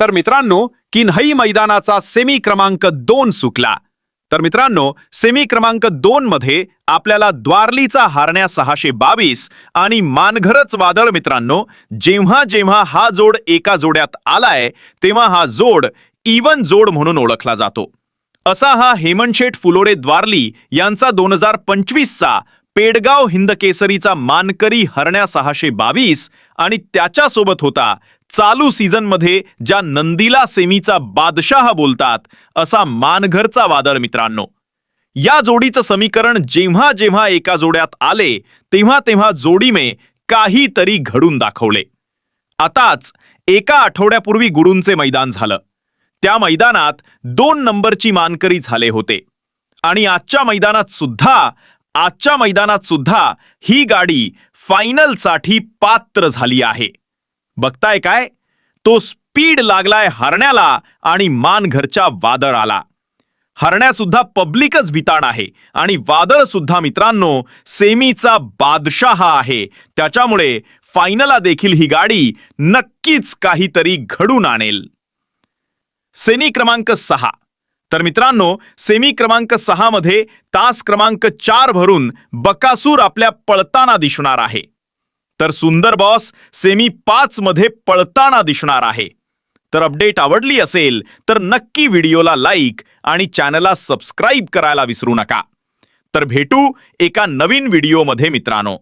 तर मित्रांनो किन्हई मैदानाचा सेमी क्रमांक दोन सुकला. तर मित्रांनो सेमी क्रमांक दोन मध्ये आपल्याला द्वारलीचा हारण्या सहाशे बावीस आणि मानघरच वादळ मित्रांनो जेव्हा जेव्हा हा जोड एका जोड्यात आलाय तेव्हा हा जोड इवन जोड म्हणून ओळखला जातो. असा हा हेमंतशेठ फुलोरे द्वारली यांचा दोन हजार पंचवीसचा पेडगाव हिंदकेसरीचा मानकरी हरण्या सहाशे बावीस आणि त्याच्यासोबत होता चालू सीझनमध्ये ज्या नंदीला सेमीचा बादशाह बोलतात असा मानघरचा वादळ मित्रांनो. या जोडीचं समीकरण जेव्हा जेव्हा एका जोड्यात आले तेव्हा तेव्हा जोडीमे काहीतरी घडून दाखवले. आताच एका आठवड्यापूर्वी गुरूंचे मैदान झालं. त्या मैदानात दोन नंबरची मानकरी झाले होते. आणि आजच्या मैदानात सुद्धा आजच्या मैदानात सुद्धा ही गाडी फायनलसाठी पात्र झाली आहे. बघताय काय? तो स्पीड लागलाय हरण्याला आणि मानघरच्या वादळ आला हरण्यासुद्धा पब्लिकच भिताड आहे आणि वादळ सुद्धा मित्रांनो सेमीचा बादशाह आहे. त्याच्यामुळे फायनला देखील ही गाडी नक्कीच काहीतरी घडून आणेल. सेमी क्रमांक सहा. तर मित्रांनो सेमी क्रमांक सहा मध्ये तास क्रमांक चार भरून बकासूर आपल्या पळताना दिसणार आहे. तर सुंदर बॉस सेमी पाच मध्ये पळताना दिसणार आहे. तर अपडेट आवडली असेल तर नक्की व्हिडिओला लाईक आणि चॅनलला सबस्क्राईब करायला विसरू नका. तर भेटू एका नवीन व्हिडिओमध्ये मित्रांनो.